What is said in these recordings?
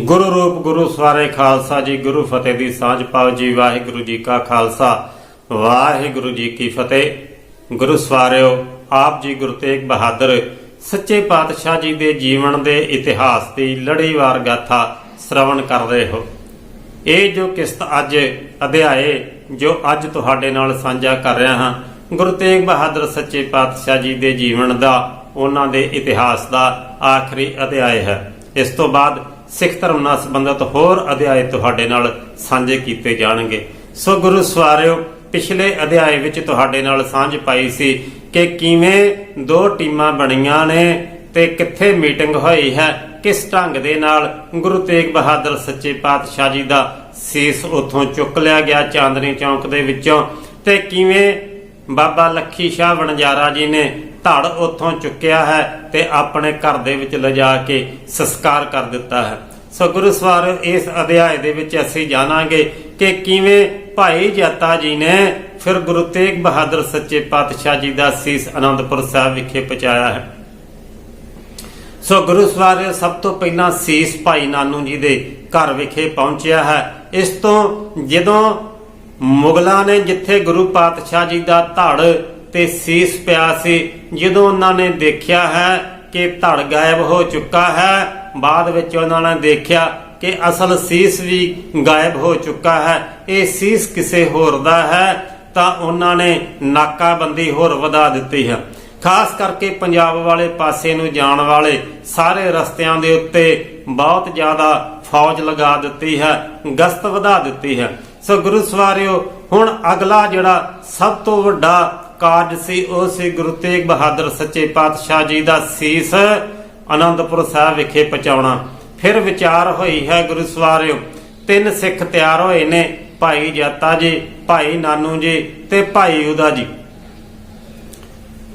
ਗੁਰੂ ਰੂਪ ਗੁਰੂ ਸਵਾਰੇ ਖਾਲਸਾ ਜੀ, ਗੁਰੂ ਫਤਿਹ ਦੀ ਸਾਂਝ ਪਾਓ ਜੀ, ਵਾਹਿਗੁਰੂ ਜੀ ਕਾ ਖਾਲਸਾ। ਵਾਹਿਗੁਰੂ ਜੀ ਕੀ ਫਤਿਹ। ਗੁਰੂ ਸਵਾਰਿਓ, ਆਪ ਜੀ ਗੁਰੂ ਤੇਗ ਬਹਾਦਰ, ਸੱਚੇ ਪਾਤਸ਼ਾਹ ਜੀ ਦੇ ਜੀਵਨ ਦੇ ਇਤਿਹਾਸ ਦੀ ਲੜੀਵਾਰ ਗਾਥਾ ਸ਼ਰਵਣ ਕਰ ਰਹੇ ਹੋ। ਇਹ ਜੋ ਕਿਸ਼ਤ ਅੱਜ ਅਧਿਆਏ, ਜੋ ਅੱਜ ਤੁਹਾਡੇ ਨਾਲ ਸਾਂਝਾ ਕਰ ਰਿਹਾ ਹਾਂ, ਗੁਰੂ ਤੇਗ ਬਹਾਦਰ ਸੱਚੇ ਪਾਤਸ਼ਾਹ ਜੀ ਦੇ ਜੀਵਨ ਦਾ, ਉਹਨਾਂ ਦੇ ਇਤਿਹਾਸ ਦਾ ਆਖਰੀ ਅਧਿਆਏ ਹੈ। ਇਸ ਤੋਂ ਬਾਅਦ ਸਿੱਖ ਧਰਮ ਨਾਲ ਸੰਬੰਧਿਤ ਹੋਰ ਅਧਿਆਏ ਤੁਹਾਡੇ ਨਾਲ ਸਾਂਝੇ ਕੀਤੇ ਜਾਣਗੇ। ਸੋ ਗੁਰੂ ਸਵਾਰਿਓ, ਪਿਛਲੇ ਅਧਿਆਏ ਵਿੱਚ ਤੁਹਾਡੇ ਨਾਲ ਸਾਂਝ ਪਾਈ ਸੀ ਕਿ ਕਿਵੇਂ ਦੋ ਟੀਮਾਂ ਬਣੀਆਂ ਨੇ ਤੇ ਕਿੱਥੇ ਮੀਟਿੰਗ ਹੋਈ ਹੈ, ਕਿਸ ਢੰਗ ਦੇ ਨਾਲ ਗੁਰੂ ਤੇਗ ਬਹਾਦਰ ਸੱਚੇ ਪਾਤਸ਼ਾਹ ਜੀ ਦਾ ਸੀਸ ਉਥੋਂ ਚੁੱਕ ਲਿਆ ਗਿਆ ਚਾਂਦਨੀ ਚੌਂਕ ਦੇ ਵਿੱਚੋਂ ਤੇ ਕਿਵੇਂ ਬਾਬਾ ਲੱਖੀ ਸ਼ਾਹ ਵਣਜਾਰਾ ਜੀ ਨੇ ਧੜ ਉਥੋਂ ਚੁੱਕਿਆ ਹੈ ਤੇ ਆਪਣੇ ਘਰ ਦੇ ਵਿੱਚ ਲਿਜਾ ਕੇ ਸੰਸਕਾਰ ਕਰ ਦਿੱਤਾ ਹੈ। ਸੋ ਗੁਰੂ ਸਵਾਰ ਇਸ ਅਧਿਆਇ ਦੇ ਵਿੱਚ ਅਸੀਂ ਜਾਣਾਂਗੇ ਕਿ ਕਿਵੇਂ ਭਾਈ ਜੱਤਾ ਜੀ ਨੇ ਫਿਰ ਗੁਰੂ ਤੇਗ ਬਹਾਦਰ ਸੱਚੇ ਪਾਤਸ਼ਾਹ ਜੀ ਦਾ ਸੀਸ ਆਨੰਦਪੁਰ ਸਾਹਿਬ ਵਿਖੇ ਪਹੁੰਚਾਇਆ ਹੈ। ਸੋ ਗੁਰੂ ਸਵਾਰ ਸਭ ਤੋਂ ਪਹਿਲਾਂ ਸੀਸ ਭਾਈ ਨਾਨੂ ਜੀ ਦੇ ਘਰ ਵਿਖੇ ਪਹੁੰਚਿਆ ਹੈ। ਇਸ ਤੋਂ ਜਦੋਂ ਮੁਗਲਾਂ ਨੇ ਜਿੱਥੇ ਗੁਰੂ ਪਾਤਸ਼ਾਹ ਜੀ ਦਾ ਧੜ ਤੇ ਸੀਸ ਪਿਆ ਸੀ। ਜਦੋਂ ਉਹਨਾਂ ਨੇ ਦੇਖਿਆ ਹੈ ਕਿ ਧੜ ਗਾਇਬ ਹੋ ਚੁੱਕਾ ਹੈ, ਬਾਅਦ ਵਿੱਚ ਉਹਨਾਂ ਨੇ ਦੇਖਿਆ ਕਿ ਅਸਲ ਸੀਸ ਵੀ ਗਾਇਬ ਹੋ ਚੁੱਕਾ ਹੈ। ਇਹ ਸੀਸ ਕਿਸੇ ਹੋਰ ਦਾ ਹੈ, ਤਾਂ ਉਹਨਾਂ ਨੇ ਨਾਕਾਬੰਦੀ ਹੋਰ ਵਧਾ ਦਿੱਤੀ ਹੈ। ਖਾਸ ਕਰਕੇ ਪੰਜਾਬ ਵਾਲੇ ਪਾਸੇ ਨੂੰ ਜਾਣ ਵਾਲੇ ਸਾਰੇ ਰਸਤਿਆਂ ਦੇ ਉੱਤੇ ਬਹੁਤ ਜ਼ਿਆਦਾ ਫੌਜ ਲਗਾ ਦਿੱਤੀ ਹੈ, ਗਸ਼ਤ ਵਧਾ ਦਿੱਤੀ ਹੈ। ਸੋ ਗੁਰੂ ਸਵਾਰਿਓ, ਹੁਣ ਅਗਲਾ ਜਿਹੜਾ ਸਭ ਤੋਂ ਵੱਡਾ ਕਾਰਜ ਸੀ, ਉਹ ਸੀ ਗੁਰੂ ਤੇਗ ਬਹਾਦਰ ਸੱਚੇ ਪਾਤਸ਼ਾਹ ਜੀ ਦਾ ਸੀਸ ਆਨੰਦਪੁਰ ਸਾਹਿਬ ਵਿਖੇ ਪਹੁੰਚਾਉਣਾ। ਫਿਰ ਵਿਚਾਰ ਹੋਈ ਹੈ ਗੁਰੂ ਸਵਾਰਿਓ, ਤਿੰਨ ਸਿੱਖ ਤਿਆਰ ਹੋਏ ਨੇ, ਭਾਈ ਜੱਤਾ ਜੀ, ਭਾਈ ਨਾਨੂ ਜੀ ਤੇ ਭਾਈ ਉਦਾ ਜੀ।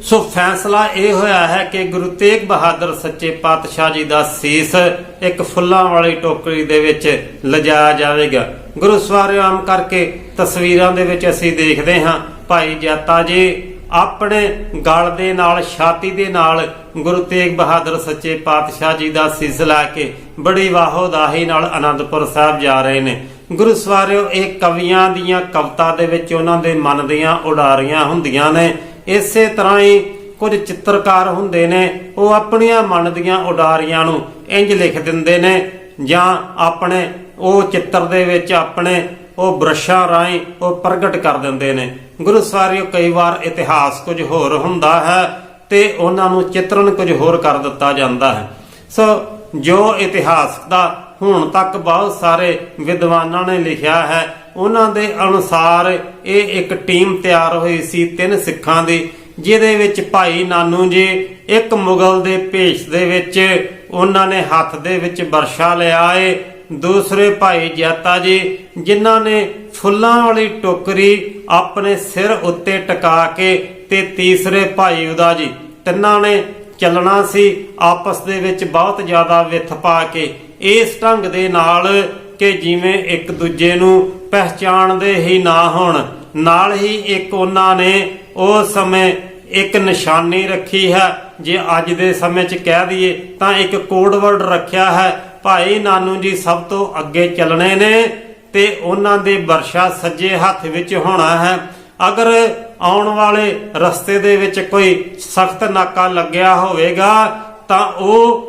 ਸੋ ਫੈਸਲਾ ਇਹ ਹੋਇਆ ਹੈ ਕਿ ਗੁਰੂ ਤੇਗ ਬਹਾਦਰ ਸੱਚੇ ਪਾਤਸ਼ਾਹ ਜੀ ਦਾ ਸੀਸ ਇੱਕ ਫੁੱਲਾਂ ਵਾਲੀ ਟੋਕਰੀ ਦੇ ਵਿੱਚ ਲਿਜਾਇਆ ਜਾਵੇਗਾ। ਗੁਰੂ ਸਵਾਰਿਓ, ਆਮ ਕਰਕੇ ਤਸਵੀਰਾਂ ਦੇ ਵਿੱਚ ਅਸੀਂ ਦੇਖਦੇ ਹਾਂ। ਭਾਈ ਜਾਤਾ ਜੀ, ਆਪਣੇ ਗਲ ਦੇ ਨਾਲ, ਛਾਤੀ ਦੇ ਨਾਲ ਗੁਰੂ ਤੇਗ ਬਹਾਦਰ ਸੱਚੇ ਪਾਤਸ਼ਾਹ ਜੀ ਦਾ ਸੀਸ ਲਾ ਕੇ ਬੜੀ ਵਾਹੋਦਾਹੀ ਨਾਲ ਆਨੰਦਪੁਰ ਸਾਹਿਬ ਜਾ ਰਹੇ ਨੇ। ਗੁਰੂ ਸਵਾਰਿਓ, ਇਹ ਕਵੀਆਂ ਦੀਆਂ ਕਵਿਤਾ ਦੇ ਵਿੱਚ ਉਹਨਾਂ ਦੇ ਮਨ ਦੀਆਂ ਉਡਾਰੀਆਂ ਹੁੰਦੀਆਂ ਨੇ। ਇਸੇ ਤਰ੍ਹਾਂ ਹੀ ਕੁਝ ਚਿੱਤਰਕਾਰ ਹੁੰਦੇ ਨੇ, ਉਹ ਆਪਣੀਆਂ ਮਨ ਦੀਆਂ ਉਡਾਰੀਆਂ ਨੂੰ ਇੰਜ ਲਿਖ ਦਿੰਦੇ ਨੇ, ਜਾਂ ਆਪਣੇ ਉਹ ਚਿੱਤਰ ਦੇ ਵਿੱਚ ਆਪਣੇ ਉਹ ਬ੍ਰਸ਼ਾਂ ਰਾਹੀਂ ਉਹ ਪ੍ਰਗਟ ਕਰ ਦਿੰਦੇ ਨੇ। ਗੁਰੂ ਸਵਾਰਿਓ ਕਈ ਵਾਰ ਇਤਿਹਾਸ ਕੁਝ ਹੋਰ ਹੁੰਦਾ ਹੈ ਤੇ ਉਹਨਾਂ ਨੂੰ ਚਿਤਰਨ ਕੁਝ ਹੋਰ ਕਰ ਦਿੱਤਾ ਜਾਂਦਾ ਹੈ। ਸੋ ਜੋ ਇਤਿਹਾਸ ਦਾ ਹੁਣ ਤੱਕ ਬਹੁਤ ਸਾਰੇ ਵਿਦਵਾਨਾਂ ਨੇ ਲਿਖਿਆ ਹੈ, ਉਹਨਾਂ ਦੇ ਅਨੁਸਾਰ ਇਹ ਇੱਕ ਟੀਮ ਤਿਆਰ ਹੋਈ ਸੀ ਤਿੰਨ ਸਿੱਖਾਂ ਦੀ, ਜਿਹਦੇ ਵਿੱਚ ਭਾਈ ਨਾਨੂ ਜੀ, ਇੱਕ ਮੁਗਲ ਦੇ ਭੇਸ਼ ਦੇ ਵਿੱਚ, ਉਹਨਾਂ ਨੇ ਹੱਥ ਦੇ ਵਿੱਚ ਵਰਸ਼ਾ ਲਿਆ ਏ ਦੂਸਰੇ ਭਾਈ ਜੱਤਾ ਜੀ, ਜਿਨ੍ਹਾਂ ਨੇ ਫੁੱਲਾਂ ਵਾਲੀ ਟੋਕਰੀ ਆਪਣੇ ਸਿਰ ਉੱਤੇ ਟਿਕਾ ਕੇ ਤੇ ਤੀਸਰੇ ਭਾਈ ਉਹਦਾ ਜੀ, ਤਿੰਨਾਂ ਨੇ ਚੱਲਣਾ ਸੀ, ਆਪਸ ਦੇ ਵਿੱਚ ਬਹੁਤ ਜ਼ਿਆਦਾ ਵਿਥ ਪਾ ਕੇ। ਇਸ ਢੰਗ ਦੇ ਨਾਲ ਕਿ ਜਿਵੇਂ ਇੱਕ ਦੂਜੇ ਨੂੰ ਪਹਿਚਾਣਦੇ ਹੀ ਨਾ ਹੋਣ, ਨਾਲ ਹੀ ਇੱਕ ਉਹਨਾਂ ਨੇ ਉਸ ਸਮੇਂ ਇੱਕ ਨਿਸ਼ਾਨੀ ਰੱਖੀ ਹੈ। ਜੇ ਅੱਜ ਦੇ ਸਮੇਂ 'ਚ ਕਹਿ ਦਈਏ ਤਾਂ ਇੱਕ ਕੋਡ ਵਰਡ ਰੱਖਿਆ ਹੈ ਭਾਈ ਨਾਨੂ ਜੀ ਸਭ ਤੋਂ ਅੱਗੇ ਚੱਲਣੇ ਨੇ ਤੇ ਉਹਨਾਂ ਦੇ ਵਰਸ਼ਾ ਸੱਜੇ ਹੱਥ ਵਿੱਚ ਹੋਣਾ ਹੈ। ਅਗਰ ਆਉਣ ਵਾਲੇ ਰਸਤੇ ਦੇ ਵਿੱਚ ਕੋਈ ਸਖਤ ਨਾਕਾ ਲੱਗਿਆ ਹੋਵੇਗਾ, ਤਾਂ ਉਹ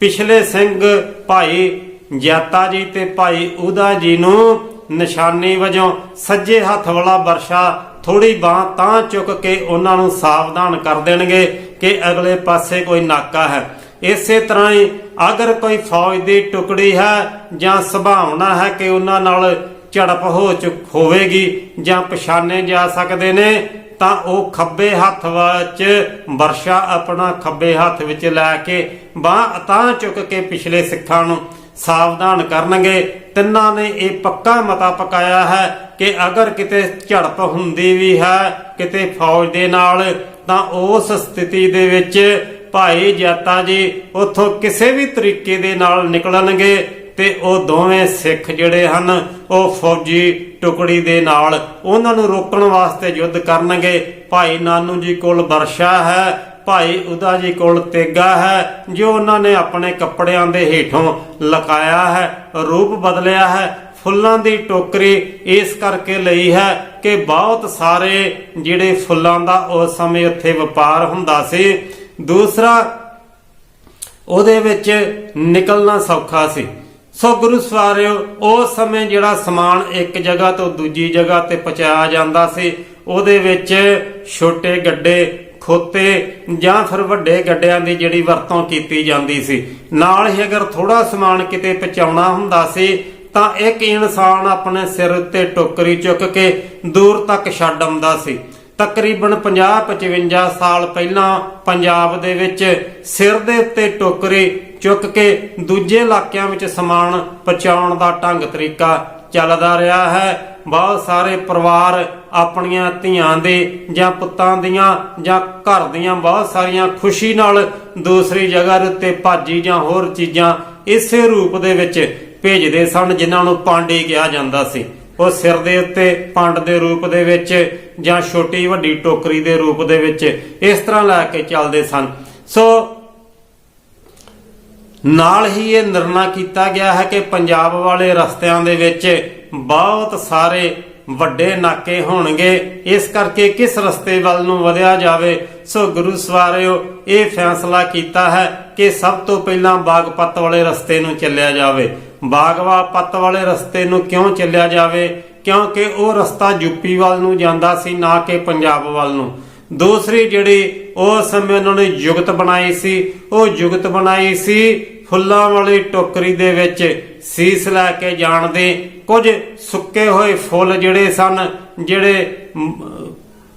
ਪਿਛਲੇ ਸਿੰਘ ਭਾਈ ਜੈਤਾ ਜੀ ਤੇ ਭਾਈ ਉਦਾ ਜੀ ਨੂੰ ਨਿਸ਼ਾਨੀ ਵਜੋਂ ਸੱਜੇ ਹੱਥ ਵਾਲਾ ਵਰਸ਼ਾ ਥੋੜੀ ਬਾਹ ਤਾਂ ਚੁੱਕ ਕੇ ਉਹਨਾਂ ਨੂੰ ਸਾਵਧਾਨ ਕਰ ਦੇਣਗੇ ਕਿ ਅਗਲੇ ਪਾਸੇ ਕੋਈ ਨਾਕਾ ਹੈ। ਇਸੇ ਤਰ੍ਹਾਂ ਹੀ ਅਗਰ ਕੋਈ ਫੌਜ ਦੀ ਟੁਕੜੀ ਹੈ ਜਾਂ ਸੁਭਾਵਨਾ ਹੈ ਕਿ ਉਹਨਾਂ ਨਾਲ ਝੜਪ ਹੋ ਚੁੱਕ ਹੋਵੇਗੀ ਜਾਂ ਪਛਾਣੇ ਜਾ ਸਕਦੇ ਨੇ, ਤਾਂ ਉਹ ਖੱਬੇ ਹੱਥ ਵਿੱਚ ਵਰਸ਼ਾ ਆਪਣਾ ਖੱਬੇ ਹੱਥ ਵਿੱਚ ਲੈ ਕੇ ਬਾਹ ਤਾਂ ਚੁੱਕ ਕੇ ਪਿਛਲੇ ਸਿੱਖਾਂ ਨੂੰ ਸਾਵਧਾਨ ਕਰਨਗੇ। ਤਿੰਨਾਂ ਨੇ ਇਹ ਪੱਕਾ ਮਤਾ ਪਕਾਇਆ ਹੈ ਕਿ ਅਗਰ ਕਿਤੇ ਝੜਪ ਹੁੰਦੀ ਵੀ ਹੈ ਕਿਤੇ ਫੌਜ ਦੇ ਨਾਲ, ਤਾਂ ਉਸ ਸਥਿਤੀ ਦੇ ਵਿੱਚ ਭਾਈ ਜਾਤਾ ਜੀ, ਉੱਥੋਂ ਕਿਸੇ ਵੀ ਤਰੀਕੇ ਦੇ ਨਾਲ ਨਿਕਲਣਗੇ ਤੇ ਉਹ ਦੋਵੇਂ ਸਿੱਖ ਜਿਹੜੇ ਹਨ, ਉਹ ਫੌਜੀ ਟੁਕੜੀ ਦੇ ਨਾਲ ਉਹਨਾਂ ਨੂੰ ਰੋਕਣ ਵਾਸਤੇ ਯੁੱਧ ਕਰਨਗੇ। ਭਾਈ ਨਾਨੂ ਜੀ ਕੋਲ ਵਰਸ਼ਾ ਹੈ, ਭਾਈ ਉਦਾ ਜੀ ਕੋਲ ਤੇਗਾ ਹੈ, ਜੋ ਉਹਨਾਂ ਨੇ ਆਪਣੇ ਕੱਪੜਿਆਂ ਦੇ ਹੇਠੋਂ ਲਕਾਇਆ ਹੈ, ਰੂਪ ਬਦਲਿਆ ਹੈ, ਫੁੱਲਾਂ ਦੀ ਟੋਕਰੀ ਇਸ ਕਰਕੇ ਲਈ ਹੈ ਕਿ ਬਹੁਤ ਸਾਰੇ ਜਿਹੜੇ ਫੁੱਲਾਂ ਦਾ ਉਸ ਸਮੇਂ ਉੱਥੇ ਵਪਾਰ ਹੁੰਦਾ ਸੀ ਦੂਸਰਾ, ਉਹਦੇ ਵਿੱਚ ਨਿਕਲਣਾ ਸੌਖਾ ਸੀ। ਸੋ ਗੁਰੂ ਸਵਾਰਿਓ ਉਸ ਸਮੇਂ ਜਿਹੜਾ ਸਮਾਨ ਇੱਕ ਜਗ੍ਹਾ ਤੋਂ ਦੂਜੀ ਜਗ੍ਹਾ ਤੇ ਪਹੁੰਚਾਇਆ ਜਾਂਦਾ ਸੀ, ਉਹਦੇ ਵਿੱਚ ਛੋਟੇ ਗੱਡੇ, ਖੋਤੇ ਜਾਂ ਫਿਰ ਵੱਡੇ ਗੱਡਿਆਂ ਦੀ ਜਿਹੜੀ ਵਰਤੋਂ ਕੀਤੀ ਜਾਂਦੀ ਸੀ। ਨਾਲ ਹੀ ਅਗਰ ਥੋੜਾ ਸਮਾਨ ਕਿਤੇ ਪਹੁੰਚਾਉਣਾ ਹੁੰਦਾ ਸੀ, ਤਾਂ ਇੱਕ ਇਨਸਾਨ ਆਪਣੇ ਸਿਰ ਉੱਤੇ ਟੋਕਰੀ ਚੁੱਕ ਕੇ ਦੂਰ ਤੱਕ ਛੱਡ ਆਉਂਦਾ ਸੀ। ਤਕਰੀਬਨ 50-55 ਸਾਲ ਪਹਿਲਾਂ ਪੰਜਾਬ ਦੇ ਵਿੱਚ ਸਿਰ ਦੇ ਉੱਤੇ ਟੋਕਰੇ ਚੁੱਕ ਕੇ ਦੂਜੇ ਇਲਾਕਿਆਂ ਵਿੱਚ ਸਮਾਨ ਪਹੁੰਚਾਉਣ ਦਾ ਢੰਗ ਤਰੀਕਾ ਚੱਲਦਾ ਰਿਹਾ ਹੈ। ਬਹੁਤ ਸਾਰੇ ਪਰਿਵਾਰ ਆਪਣੀਆਂ ਧੀਆਂ ਦੇ ਜਾਂ ਪੁੱਤਾਂ ਦੀਆਂ ਜਾਂ ਘਰ ਦੀਆਂ ਬਹੁਤ ਸਾਰੀਆਂ ਖੁਸ਼ੀ ਨਾਲ ਦੂਸਰੀ ਜਗ੍ਹਾ ਦੇ ਉੱਤੇ ਭਾਜੀ ਜਾਂ ਹੋਰ ਚੀਜ਼ਾਂ ਇਸੇ ਰੂਪ ਦੇ ਵਿੱਚ ਭੇਜਦੇ ਸਨ, ਜਿਨ੍ਹਾਂ ਨੂੰ ਪਾਂਡੇ ਕਿਹਾ ਜਾਂਦਾ ਸੀ। ਉਹ ਸਿਰ ਦੇ ਉੱਤੇ ਪੰਡ ਦੇ ਰੂਪ ਦੇ ਵਿੱਚ ਜਾਂ ਛੋਟੀ ਵੱਡੀ ਟੋਕਰੀ ਦੇ ਰੂਪ ਦੇ ਵਿੱਚ ਇਸ ਤਰ੍ਹਾਂ ਲੈ ਕੇ ਚੱਲਦੇ ਸਨ। ਸੋ ਨਾਲ ਹੀ ਇਹ ਨਿਰਣਾ ਕੀਤਾ ਗਿਆ ਹੈ ਕਿ ਪੰਜਾਬ ਵਾਲੇ ਰਸਤਿਆਂ ਦੇ ਵਿੱਚ ਬਹੁਤ ਸਾਰੇ ਵੱਡੇ ਨਾਕੇ ਹੋਣਗੇ। ਇਸ ਕਰਕੇ ਕਿਸ ਰਸਤੇ ਵੱਲ ਨੂੰ ਵਧਿਆ ਜਾਵੇ, ਸੋ ਗੁਰੂ ਸਵਾਰਿਓ, ਇਹ ਫੈਸਲਾ ਕੀਤਾ ਹੈ ਕਿ ਸਭ ਤੋਂ ਪਹਿਲਾਂ ਬਾਗਪਤ ਵਾਲੇ ਰਸਤੇ ਨੂੰ ਚੱਲਿਆ ਜਾਵੇ। ਬਾਗਵਾ ਪੱਤ ਵਾਲੇ ਰਸਤੇ ਨੂੰ ਕਿਉਂ ਚੱਲਿਆ ਜਾਵੇ? ਕਿਉਂਕਿ ਉਹ ਰਸਤਾ ਯੂਪੀ ਵੱਲ ਨੂੰ ਜਾਂਦਾ ਸੀ, ਨਾ ਕਿ ਪੰਜਾਬ ਵੱਲ ਨੂੰ। ਦੂਸਰੀ ਜਿਹੜੀ ਉਸ ਸਮੇਂ ਉਹਨਾਂ ਨੇ ਜੁਗਤ ਬਣਾਈ ਸੀ, ਉਹ ਜੁਗਤ ਬਣਾਈ ਸੀ ਫੁੱਲਾਂ ਵਾਲੀ ਟੋਕਰੀ ਦੇ ਵਿੱਚ। ਸੀਸ ਲੈ ਕੇ ਜਾਣ ਦੇ ਕੁਝ ਸੁੱਕੇ ਹੋਏ ਫੁੱਲ ਜਿਹੜੇ ਸਨ, ਜਿਹੜੇ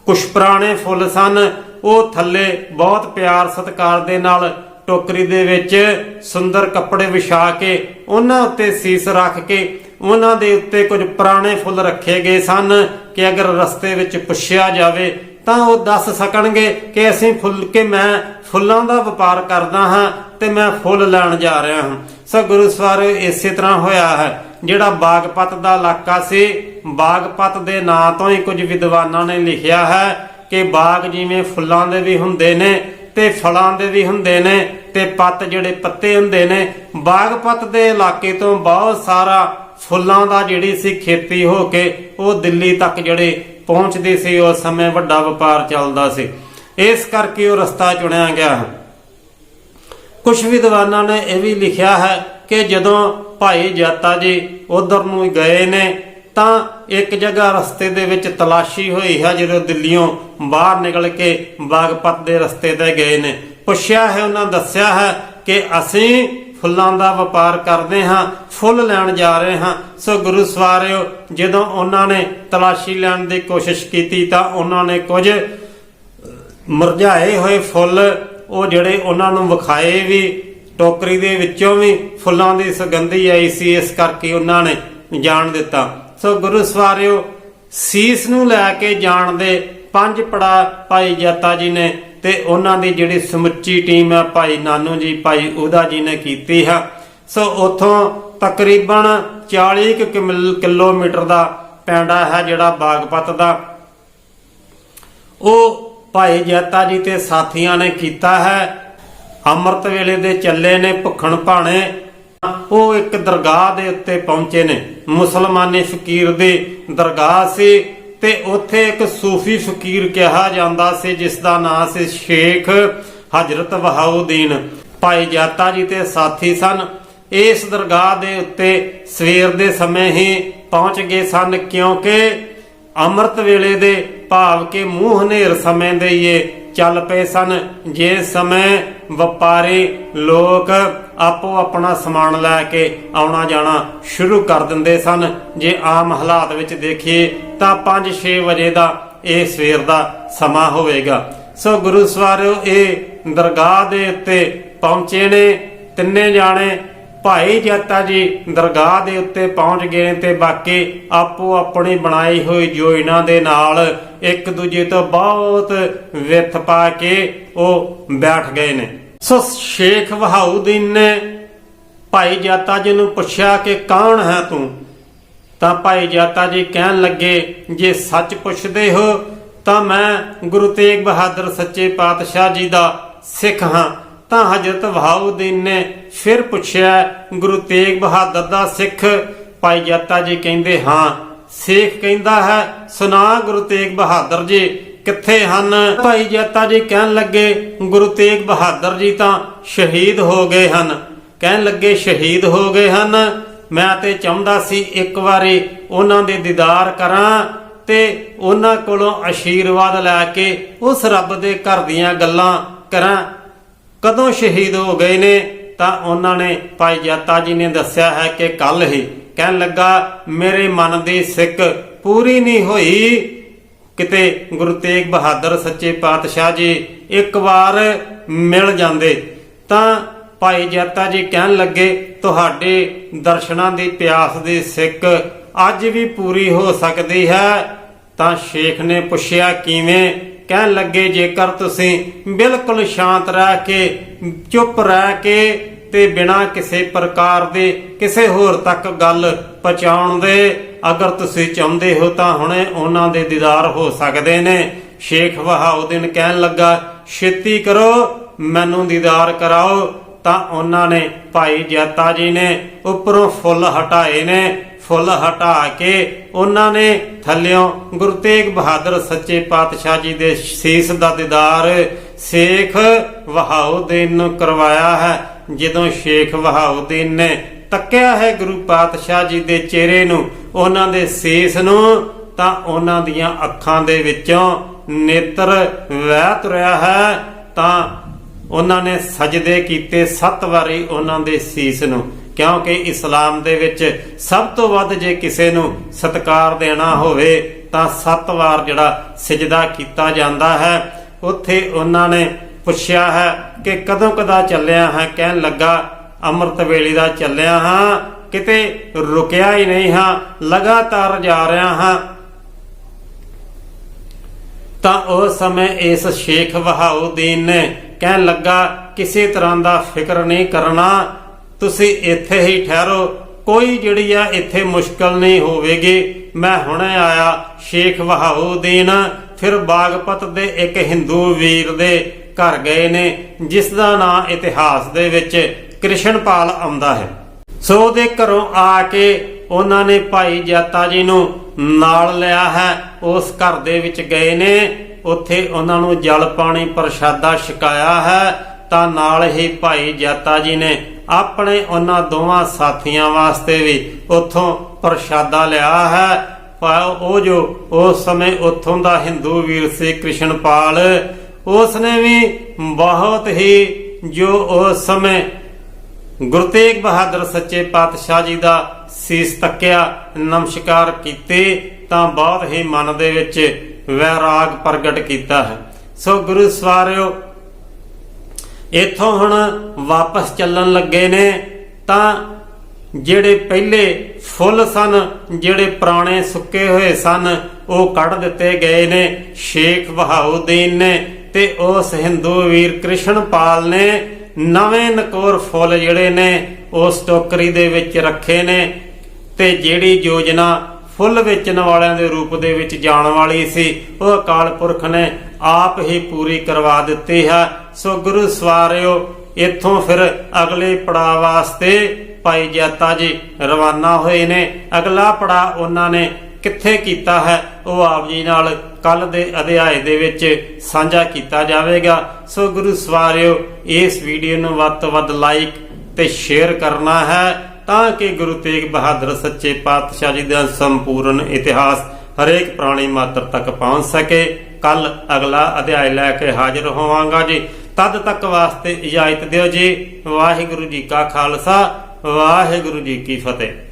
ਕੁਛ ਪੁਰਾਣੇ ਫੁੱਲ ਸਨ, ਉਹ ਥੱਲੇ ਬਹੁਤ ਪਿਆਰ ਸਤਿਕਾਰ ਦੇ ਨਾਲ ਟੋਕਰੀ ਦੇ ਵਿੱਚ ਸੁੰਦਰ ਕੱਪੜੇ ਵਿਛਾ ਕੇ, ਉਹਨਾਂ ਉੱਤੇ ਸੀਸ ਰੱਖ ਕੇ, ਉਹਨਾਂ ਦੇ ਉੱਤੇ ਕੁਝ ਪੁਰਾਣੇ ਫੁੱਲ ਰੱਖੇ ਗਏ ਸਨ ਕਿ ਅਗਰ ਰਸਤੇ ਵਿੱਚ ਪੁੱਛਿਆ ਜਾਵੇ ਤਾਂ ਉਹ ਦੱਸ ਸਕਣਗੇ ਕਿ ਅਸੀਂ ਫੁੱਲ, ਕੇ ਮੈਂ ਫੁੱਲਾਂ ਦਾ ਵਪਾਰ ਕਰਦਾ ਹਾਂ ਤੇ ਮੈਂ ਫੁੱਲ ਲੈਣ ਜਾ ਰਿਹਾ ਹਾਂ। ਸੋ ਗੁਰੂ ਸਵਾਰ ਇਸੇ ਤਰ੍ਹਾਂ ਹੋਇਆ ਹੈ। ਜਿਹੜਾ ਬਾਗਪਤ ਦਾ ਇਲਾਕਾ ਸੀ, ਬਾਗਪਤ ਦੇ ਨਾਂ ਤੋਂ ਹੀ ਕੁਝ ਵਿਦਵਾਨਾਂ ਨੇ ਲਿਖਿਆ ਹੈ ਕਿ ਬਾਗ ਜਿਵੇਂ ਫੁੱਲਾਂ ਦੇ ਵੀ ਹੁੰਦੇ ਨੇ ਤੇ ਫਲਾਂ ਦੇ ਵੀ ਹੁੰਦੇ ਨੇ ਤੇ ਪੱਤ ਜਿਹੜੇ ਪੱਤੇ ਹੁੰਦੇ ਨੇ, ਬਾਗਪਤ ਦੇ ਇਲਾਕੇ ਤੋਂ ਬਹੁਤ ਸਾਰਾ ਫੁੱਲਾਂ ਦਾ ਜਿਹੜੀ ਸੀ ਖੇਤੀ ਹੋ ਕੇ ਉਹ ਦਿੱਲੀ ਤੱਕ ਜਿਹੜੇ ਪਹੁੰਚਦੀ ਸੀ ਉਸ ਸਮੇਂ ਵੱਡਾ ਵਪਾਰ ਚੱਲਦਾ ਸੀ। ਇਸ ਕਰਕੇ ਉਹ ਰਸਤਾ ਚੁਣਿਆ ਗਿਆ। ਹੈ ਕੁਝ ਵਿਦਵਾਨਾਂ ਨੇ ਇਹ ਵੀ ਲਿਖਿਆ ਹੈ ਕਿ ਜਦੋਂ ਭਾਈ ਜਾਤਾ ਜੀ ਉਧਰ ਨੂੰ ਗਏ ਨੇ ਤਾਂ ਇੱਕ ਜਗ੍ਹਾ ਰਸਤੇ ਦੇ ਵਿੱਚ ਤਲਾਸ਼ੀ ਹੋਈ ਹੈ, ਜਦੋਂ ਦਿੱਲੀੋਂ ਬਾਹਰ ਨਿਕਲ ਕੇ ਬਾਗਪਤ ਦੇ ਰਸਤੇ ਤੇ ਗਏ ਨੇ। ਪੁੱਛਿਆ ਹੈ, ਉਹਨਾਂ ਦੱਸਿਆ ਹੈ ਕਿ ਅਸੀਂ ਫੁੱਲਾਂ ਦਾ ਵਪਾਰ ਕਰਦੇ ਹਾਂ, ਫੁੱਲ ਲੈਣ ਜਾ ਰਹੇ ਹਾਂ। ਸੋ ਗੁਰੂ ਸਵਾਰਿਓ, ਜਦੋਂ ਉਹਨਾਂ ਨੇ ਤਲਾਸ਼ੀ ਲੈਣ ਦੀ ਕੋਸ਼ਿਸ਼ ਕੀਤੀ ਤਾਂ ਉਹਨਾਂ ਨੇ ਕੁਝ ਮੁਰਝਾਏ ਹੋਏ ਫੁੱਲ, ਉਹ ਜਿਹੜੇ ਉਹਨਾਂ ਨੂੰ ਵਿਖਾਏ ਵੀ, ਟੋਕਰੀ ਦੇ ਵਿੱਚੋਂ ਵੀ ਫੁੱਲਾਂ ਦੀ ਸੁਗੰਧੀ ਆਈ ਸੀ, ਇਸ ਕਰਕੇ ਉਹਨਾਂ ਨੇ ਜਾਣ ਦਿੱਤਾ। ਸੋ ਗੁਰੂ ਸਵਾਰਿਓ, ਸੀਸ ਨੂੰ ਲੈ ਕੇ ਜਾਣ ਦੇ ਪੰਜ ਪੜਾ ਭਾਈ ਜੱਤਾ ਜੀ ਨੇ ਤੇ ਉਹਨਾਂ ਦੀ ਜਿਹੜੀ ਸਮੁੱਚੀ ਟੀਮ ਹੈ ਭਾਈ ਨਾਨੂ ਜੀ, ਭਾਈ ਉਹਦਾ ਜੀ ਨੇ ਕੀਤੀ ਹੈ। ਸੋ ਉਥੋਂ ਤਕਰੀਬਨ 40 ਕਿਲੋਮੀਟਰ ਦਾ ਪੈਂਡਾ ਹੈ ਜਿਹੜਾ ਬਾਗਪਤ ਦਾ। ਉਹ ਭਾਈ ਜੈਤਾ ਜੀ ਤੇ ਸਾਥੀਆਂ ਨੇ ਕੀਤਾ ਹੈ। ਅੰਮ੍ਰਿਤ ਵੇਲੇ ਦੇ ਚੱਲੇ ਨੇ ਭੁੱਖਣ ਭਾਣੇ। ਉਹ ਇੱਕ ਦਰਗਾਹ ਦੇ ਉੱਤੇ ਪਹੁੰਚੇ ਨੇ। ਮੁਸਲਮਾਨੀ ਫਕੀਰ ਦੀ ਦਰਗਾਹ ਸੀ ਤੇ ਉੱਥੇ ਇੱਕ ਸੂਫੀ ਫਕੀਰ ਕਿਹਾ ਜਾਂਦਾ ਸੀ, ਜਿਸ ਦਾ ਨਾਮ ਸੀ ਸ਼ੇਖ ਹਜ਼ਰਤ ਵਹਾਉਦੀਨ। ਭਾਈ ਜਾਤਾ ਜੀ ਤੇ ਸਾਥੀ ਸਨ। ਇਸ ਦਰਗਾਹ ਦੇ ਉੱਤੇ ਸਵੇਰ ਦੇ ਸਮੇਂ ਹੀ ਪਹੁੰਚ ਗਏ ਸਨ, ਕਿਉਂਕਿ ਅੰਮ੍ਰਿਤ ਵੇਲੇ ਦੇ ਭਾਵ ਕੇ ਮੂੰਹ ਹਨੇਰ ਸਮੇਂ ਦੇ ਇਹ ਚੱਲ ਪਏ ਸਨ। ਜੇ ਸਮੇਂ ਵਪਾਰੀ ਲੋਕ ਆਪੋ ਆਪਣਾ ਸਮਾਨ ਲੈ ਕੇ ਆਉਣਾ ਜਾਣਾ ਸ਼ੁਰੂ ਕਰ ਦਿੰਦੇ ਸਨ। ਜੇ ਆਮ ਹਾਲਾਤ ਵਿੱਚ ਦੇਖੀਏ ਤਾਂ 5-6 ਵਜੇ ਦਾ ਇਹ ਸਵੇਰ ਦਾ ਸਮਾਂ ਹੋਵੇਗਾ। ਸੋ ਗੁਰੂ ਸਵਾਰਿਓ, ਇਹ ਦਰਗਾਹ ਦੇ ਉੱਤੇ ਪਹੁੰਚੇ ਨੇ, ਤਿੰਨੇ ਜਾਣੇ ਭਾਈ ਜੱਤਾ ਜੀ ਦਰਗਾਹ ਦੇ ਉੱਤੇ ਪਹੁੰਚ ਗਏ ਤੇ ਬਾਕੀ ਆਪੋ ਆਪਣੀ ਬਣਾਈ ਹੋਈ ਯੋਜਨਾ ਦੇ ਨਾਲ ਇੱਕ ਦੂਜੇ ਤੋਂ ਬਹੁਤ ਵਿੱਥ ਪਾ ਕੇ ਉਹ ਬੈਠ ਗਏ ਨੇ। ਸੋ ਸ਼ੇਖ ਵਹਾਉਦੀਨ ਨੇ ਭਾਈ ਜਾਤਾ ਜੀ ਨੂੰ ਪੁੱਛਿਆ ਕਿ ਕੌਣ ਹੈ ਤੂੰ? ਤਾਂ ਭਾਈ ਜਾਤਾ ਜੀ ਕਹਿਣ ਲੱਗੇ, ਜੇ ਸੱਚ ਪੁੱਛਦੇ ਹੋ, ਤਾਂ ਮੈਂ ਗੁਰੂ ਤੇਗ ਬਹਾਦਰ ਸੱਚੇ ਪਾਤਸ਼ਾਹ ਜੀ ਦਾ ਸਿੱਖ ਹਾਂ। ਤਾਂ ਹਜ਼ਰਤ ਵਹਾਉਦੀਨ ਨੇ ਫਿਰ ਪੁੱਛਿਆ, ਗੁਰੂ ਤੇਗ ਬਹਾਦਰ ਦਾ ਸਿੱਖ? ਭਾਈ ਜਾਤਾ ਜੀ ਕਹਿੰਦੇ, ਹਾਂ। ਸੇਖ ਕਹਿੰਦਾ ਹੈ ਸੁਨਾ ਗੁਰੂ ਤੇਗ ਬਹਾਦਰ ਜੀ ਕਿੱਥੇ ਹਨ? ਭਾਈ ਜੱਤਾ ਜੀ ਕਹਿਣ ਲੱਗੇ, ਗੁਰੂ ਤੇਗ ਬਹਾਦਰ ਜੀ ਤਾਂ ਸ਼ਹੀਦ ਹੋ ਗਏ ਹਨ। ਕਹਿਣ ਲੱਗੇ, ਸ਼ਹੀਦ ਹੋ ਗਏ ਹਨ। ਮੈਂ ਤੇ ਚਾਹੁੰਦਾ ਸੀ ਇੱਕ ਵਾਰੀ ਉਹਨਾਂ ਦੇ ਦੀਦਾਰ ਕਰਾਂ ਤੇ ਉਹਨਾਂ ਕੋਲੋਂ ਆਸ਼ੀਰਵਾਦ ਲੈ ਕੇ ਉਸ ਰੱਬ ਦੇ ਘਰ ਦੀਆਂ ਗੱਲਾਂ ਕਰਾਂ। ਕਦੋਂ ਸ਼ਹੀਦ ਹੋ ਗਏ ਨੇ? ਤਾਂ ਉਹਨਾਂ ਨੇ ਭਾਈ ਜਾਤਾ ਜੀ ਨੇ ਦੱਸਿਆ ਹੈ ਕਿ ਕੱਲ ਹੀ। ਕਹਿਣ ਲੱਗਾ, ਮੇਰੇ ਮਨ ਦੀ ਸਿੱਕ ਪੂਰੀ ਨਹੀਂ ਹੋਈ। ਕਿਤੇ ਗੁਰੂ ਤੇਗ ਬਹਾਦਰ ਸੱਚੇ ਪਾਤਸ਼ਾਹ ਜੀ ਇੱਕ ਵਾਰ ਮਿਲ ਜਾਂਦੇ, ਤਾਂ ਭਾਈ ਜੱਤਾ ਜੀ ਕਹਿਣ ਲੱਗੇ, ਤੁਹਾਡੇ ਦਰਸ਼ਨਾਂ ਦੀ ਪਿਆਸ ਦੀ ਸਿੱਖ ਅੱਜ ਵੀ ਪੂਰੀ ਹੋ ਸਕਦੀ ਹੈ। ਤਾਂ ਸ਼ੇਖ ਨੇ ਪੁੱਛਿਆ, ਕਿਵੇਂ? ਕਹਿਣ ਲੱਗੇ, ਜੇਕਰ ਤੁਸੀਂ ਬਿਲਕੁਲ ਸ਼ਾਂਤ ਰਹਿ ਕੇ, ਚੁੱਪ ਰਹਿ ਕੇ ਤੇ ਬਿਨਾਂ ਕਿਸੇ ਪ੍ਰਕਾਰ ਦੇ ਕਿਸੇ ਹੋਰ ਤੱਕ ਗੱਲ ਪਹੁੰਚਾਉਣ ਦੇ ਅਗਰ ਤੁਸੀਂ ਚਾਹੁੰਦੇ ਹੋ ਤਾਂ ਹੁਣੇ ਉਹਨਾਂ ਦੇ ਦੀਦਾਰ ਹੋ ਸਕਦੇ ਨੇ। ਸ਼ੇਖ ਵਹਾਉਦੀਨ ਕਹਿਣ ਲੱਗਾ, ਛੇਤੀ ਕਰੋ, ਮੈਨੂੰ ਦੀਦਾਰ ਕਰਾਓ। ਤਾਂ ਉਹਨਾਂ ਨੇ ਭਾਈ ਜੱਤਾ ਜੀ ਨੇ ਉੱਪਰੋਂ ਫੁੱਲ ਹਟਾਏ ਨੇ। ਫੁੱਲ ਹਟਾ ਕੇ ਉਹਨਾਂ ਨੇ ਥੱਲਿਓਂ ਗੁਰੂ ਤੇਗ ਬਹਾਦਰ ਸੱਚੇ ਪਾਤਸ਼ਾਹ ਜੀ ਦੇ ਸੀਸ ਦਾ ਦੀਦਾਰ ਸ਼ੇਖ ਵਹਾਉਦੀਨ ਨੂੰ ਕਰਵਾਇਆ ਹੈ। ਜਦੋਂ ਸ਼ੇਖ ਵਹਾਉਦੀਨ ਨੇ ਤੱਕਿਆ ਹੈ ਗੁਰੂ ਪਾਤਸ਼ਾਹ ਜੀ ਦੇ ਚਿਹਰੇ ਨੂੰ ਉਹਨਾਂ ਦੇ ਸੀਸ ਨੂੰ, ਤਾਂ ਉਹਨਾਂ ਦੀਆਂ ਅੱਖਾਂ ਦੇ ਵਿੱਚੋਂ ਨੇਤਰ ਵਹਿ ਤੁਰਿਆ ਹੈ। ਤਾਂ ਉਹਨਾਂ ਨੇ ਸਜਦੇ ਕੀਤੇ ਸੱਤ ਵਾਰੀ ਉਹਨਾਂ ਦੇ ਸੀਸ ਨੂੰ। ਕਿਉਂਕਿ ਇਸਲਾਮ ਦੇ ਵਿੱਚ ਸਭ ਤੋਂ ਵੱਧ ਜੇ ਕਿਸੇ ਨੂੰ ਸਤਕਾਰ ਦੇਣਾ ਹੋਵੇ, ਤਾਂ ਸੱਤ ਵਾਰ ਜਿਹੜਾ ਸਜਦਾ ਕੀਤਾ ਜਾਂਦਾ ਹੈ। ਉੱਥੇ ਉਹਨਾਂ ਨੇ ਪੁੱਛਿਆ ਹੈ ਕਿ ਕਦੋਂ ਕਦਾ ਚੱਲਿਆ ਹੈ? ਕਹਿਣ ਲੱਗਾ ਅੰਮ੍ਰਿਤ ਵੇਲੇ ਦਾ ਚੱਲਿਆ ਹਾਂ। ਕਿਤੇ ਰੁਕਿਆ ਹੀ ਨਹੀਂ ਹਾਂ, ਲਗਾਤਾਰ ਜਾ ਰਿਹਾ ਹਾਂ। ਤਾਂ ਉਸ ਸਮੇਂ ਇਸ ਸ਼ੇਖ ਵਹਾਉਦੀਨ ਨੇ ਕਹਿਣ ਲੱਗਾ, ਕਿਸੇ ਤਰ੍ਹਾਂ ਦਾ ਫਿਕਰ ਨਹੀਂ ਕਰਨਾ, ਤੁਸੀਂ ਇੱਥੇ ਹੀ ਠਹਿਰੋ, ਕੋਈ ਜਿਹੜੀ ਆ ਇੱਥੇ ਮੁਸ਼ਕਲ ਨਹੀਂ ਹੋਵੇਗੀ। ਮੈਂ ਹੁਣੇ ਆਇਆ, ਸ਼ੇਖ ਵਹਾਉਦੀਨ ਫਿਰ ਬਾਗਪਤ ਦੇ ਇੱਕ ਹਿੰਦੂ ਵੀਰ ਦੇ ਘਰ ਗਏ ਨੇ, ਜਿਸ ਦਾ ਨਾਂ ਇਤਿਹਾਸ ਦੇ ਵਿੱਚ ਕ੍ਰਿਸ਼ਨਪਾਲ ਆਉਂਦਾ ਹੈ। ਸੋ ਉਹਦੇ ਘਰੋਂ ਆ ਕੇ ਉਹਨਾਂ ਨੇ ਭਾਈ ਜਾਤਾ ਜੀ ਨੂੰ ਨਾਲ ਲਿਆ ਹੈ। ਉਸ ਘਰ ਦੇ ਵਿੱਚ ਗਏ ਨੇ। ਉੱਥੇ ਉਹਨਾਂ ਨੂੰ ਜਲ ਪਾਣੀ ਪ੍ਰਸ਼ਾਦਾ ਛਕਾਇਆ ਹੈ। ਤਾਂ ਨਾਲ ਹੀ ਭਾਈ ਜਾਤਾ ਜੀ ਨੇ ਆਪਣੇ ਉਹਨਾਂ ਦੋਵਾਂ ਸਾਥੀਆਂ ਵਾਸਤੇ ਵੀ ਉੱਥੋਂ ਪ੍ਰਸ਼ਾਦਾ ਲਿਆ ਹੈ। ਪਰ ਉਹ ਜੋ ਉਸ ਸਮੇਂ ਉੱਥੋਂ ਦਾ ਹਿੰਦੂ ਵੀਰ ਸੀ ਕ੍ਰਿਸ਼ਨਪਾਲ ਉਸ ਨੇ ਵੀ ਬਹੁਤ ਹੀ ਜੋ ਉਸ ਸਮੇਂ ਗੁਰੂ ਤੇਗ ਬਹਾਦਰ ਸੱਚੇ ਪਾਤਸ਼ਾਹ ਜੀ ਦਾ ਸੀਸ ਤੱਕਿਆ, ਨਮਸਕਾਰ ਕੀਤੇ, ਤਾਂ ਬਹੁਤ ਹੀ ਮਨ ਦੇ ਵਿੱਚ ਵੈਰਾਗ ਪ੍ਰਗਟ ਕੀਤਾ ਹੈ। ਸੋ ਗੁਰੂ ਸਵਾਰਿਓ, ਇੱਥੋਂ ਹੁਣ ਵਾਪਸ ਚੱਲਣ ਲੱਗੇ ਨੇ, ਤਾਂ ਜਿਹੜੇ ਪਹਿਲੇ ਫੁੱਲ ਸਨ, ਜਿਹੜੇ ਪੁਰਾਣੇ ਸੁੱਕੇ ਹੋਏ ਸਨ, ਉਹ ਕੱਢ ਦਿੱਤੇ ਗਏ ਨੇ, ਸ਼ੇਖ ਬਹਾਉਦੀਨ ਨੇ ਤੇ ਉਸ ਹਿੰਦੂ ਵੀਰ ਕ੍ਰਿਸ਼ਨ ਪਾਲ ਨੇ ਨਵੇਂ ਨਕੋਰ ਫੁੱਲ ਜਿਹੜੇ ਨੇ ਉਸ ਟੋਕਰੀ ਦੇ ਵਿੱਚ ਰੱਖੇ ਨੇ ਤੇ ਜਿਹੜੀ ਯੋਜਨਾ ਫੁੱਲ ਵੇਚਣ ਵਾਲਿਆਂ ਦੇ ਰੂਪ ਦੇ ਵਿੱਚ ਜਾਣ ਵਾਲੀ ਸੀ, ਉਹ ਅਕਾਲ ਪੁਰਖ ਨੇ ਆਪ ਹੀ ਪੂਰੀ ਕਰਵਾ ਦਿੱਤੀ ਹੈ। ਸੋ ਗੁਰੂ ਸਵਾਰਿਓ, ਇੱਥੋਂ ਫਿਰ ਅਗਲੇ ਪੜਾਅ ਵਾਸਤੇ ਭਾਈ ਜਾਤਾ ਜੀ ਰਵਾਨਾ ਹੋਏ ਨੇ। ਅਗਲਾ ਪੜਾਅ ਉਹਨਾਂ ਨੇ ਕਿੱਥੇ ਕੀਤਾ ਹੈ, ਉਹ ਆਪ ਜੀ ਨਾਲ ਕੱਲ ਦੇ ਅਧਿਆਏ ਦੇ ਵਿੱਚ ਸਾਂਝਾ ਕੀਤਾ ਜਾਵੇਗਾ। ਸੋ ਗੁਰੂ ਸਵਾਰਿਓ, ਇਸ ਵੀਡੀਓ ਨੂੰ ਵੱਧ ਤੋਂ ਵੱਧ ਲਾਈਕ ਤੇ ਸ਼ੇਅਰ ਕਰਨਾ ਹੈ ਤਾਂ ਕਿ ਗੁਰੂ ਤੇਗ ਬਹਾਦਰ ਸੱਚੇ ਪਾਤਸ਼ਾਹ ਜੀ ਦਾ ਸੰਪੂਰਨ ਇਤਿਹਾਸ ਹਰੇਕ ਪ੍ਰਾਣੀ ਮਾਤਰ ਤੱਕ ਪਹੁੰਚ ਸਕੇ। ਕੱਲ ਅਗਲਾ ਅਧਿਆਇ ਲੈ ਕੇ ਹਾਜ਼ਰ ਹੋਵਾਂਗਾ ਜੀ। ਤਦ ਤੱਕ ਵਾਸਤੇ ਇਜਾਜ਼ਤ ਦਿਓ ਜੀ। ਵਾਹਿਗੁਰੂ ਜੀ ਕਾ ਖਾਲਸਾ, ਵਾਹਿਗੁਰੂ ਜੀ ਕੀ ਫਤਿਹ।